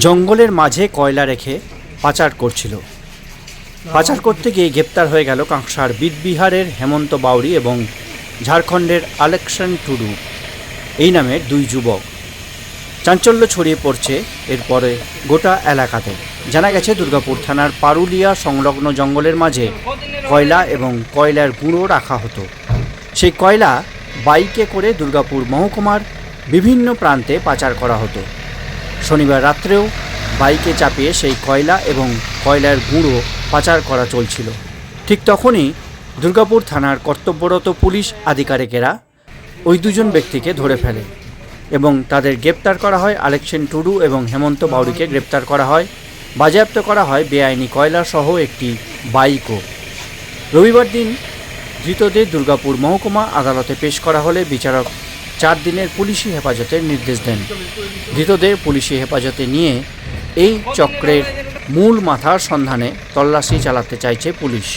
জঙ্গলের মাঝে কয়লা রেখে পাচার করছিল। পাচার করতে গিয়ে গ্রেপ্তার হয়ে গেল কাঁকসার বিদবিহারের হেমন্ত বাউরি এবং ঝাড়খণ্ডের আলেকশন টুডু। এই নামের দুই যুবক। চাঞ্চল্য ছড়িয়ে পড়ছে এরপরে গোটা এলাকাতে। জানা গেছে, দুর্গাপুর থানার পারুলিয়া সংলগ্ন জঙ্গলের মাঝে কয়লা এবং কয়লার গুঁড়ো রাখা হতো। সেই কয়লা বাইকে করে দুর্গাপুর মহকুমার বিভিন্ন প্রান্তে পাচার করা হতো। শনিবার রাত্রেও বাইকে চাপিয়ে সেই কয়লা এবং কয়লার গুঁড়ো পাচার করা চলছিল। ঠিক তখনই দুর্গাপুর থানার কর্তব্যরত পুলিশ আধিকারিকেরা ওই দুজন ব্যক্তিকে ধরে ফেলে এবং তাদের গ্রেপ্তার করা হয় আলেকশন টুডু এবং হেমন্ত বাউরিকে গ্রেপ্তার করা হয়। বাজেয়াপ্ত করা হয় বেআইনি কয়লা সহ একটি বাইকও। রবিবার দিন ধৃতদের দুর্গাপুর মহকুমা আদালতে পেশ করা হলে বিচারক চার দিনের পুলিশি হেফাজতের নির্দেশ দেন। ধৃতদের পুলিশি হেফাজতে নিয়ে এই চক্রের মূল মাথার সন্ধানে তল্লাশি চালাতে চাইছে পুলিশ।